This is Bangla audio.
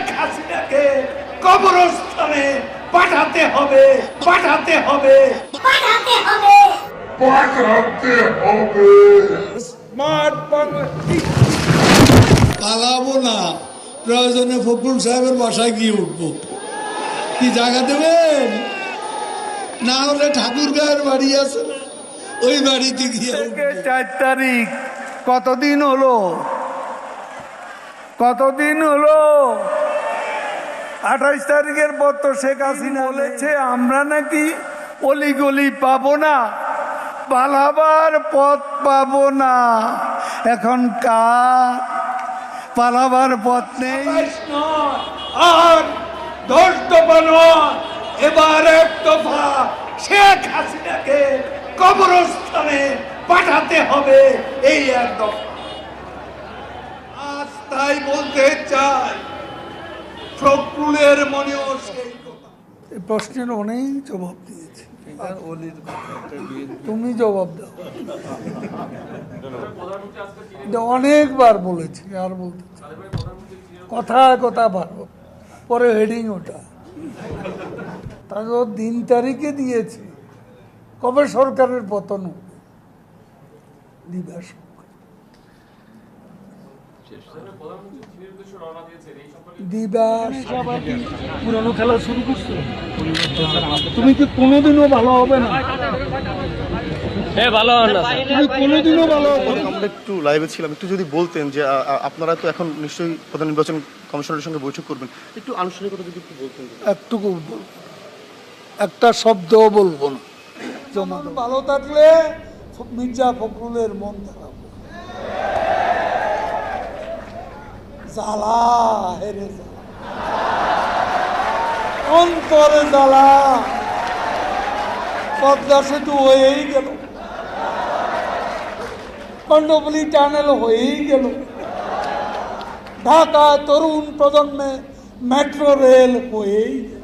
শেখ হাসিনাকে কবরস্থানে পাঠাতে হবে পাঠাতে হবে। পাঠাতে হবে। পাঠাতে হবে। স্মার্ট বাংলাদেশ। পালাবো না। প্রয়োজনে ফখরুল সাহেবের বাসায় গিয়ে উঠবো। কি জায়গা দেবেন? না হলে ঠাকুর গায়ের বাড়ি আছে ওই বাড়িতে গিয়ে চার তারিখ। কতদিন হলো? কতদিন হলো? আঠাইশ তারিখের পর তো শেখ হাসিনা বলেছে, আমরা নাকি অলিগলি পাবো না, পালাবার পথ পাবো না। এখন কার? পালাবার পথ নেই। আর দশ দফা এবার এক দফা শেখ হাসিনাকে কবরস্থানে পাঠাতে হবে, এই এক দফা। আজ তাই বলতে চাই ফখরুলের মনেও সেই কথা। এই প্রশ্নের অনেক জবাব দিয়েছে। তুমি জবাব দাও। অনেকবার বলেছি আর বলতে চাই। কথা কথা ভালো পরে হেডিং ওটা। তারপর দিন তারিখে দিয়েছে। কবে সরকারের পতন হবে? দিবাস। দিবাস পুরানো খেলা শুরু করছ? তুমি কি কোনোদিনও ভালো হবে না? তুমি কোনোদিনও ভালো হবে আমরা একটু লাইভে ছিলাম একটু যদি বলতেন যে আপনারা তো এখন নিশ্চয়ই প্রধান নির্বাচন কমিশনের সঙ্গে বৈঠক করবেন। একটু আনুষ্ঠানিকতা যদি একটু বলতেন। একটুকু বলব একটা শব্দও বলব না। যেমন ভালো থাকলে মির্জা ফখরুলের মন খারাপ। জ্বালা। হেরে অন্তরে জ্বালা। পদ্মা সেতু হয়েই গেল। কণ্ডপলি টানেল হয়েই গেল। ঢাকা তরুণ প্রজন্মে মেট্রো রেল হয়েই গেল।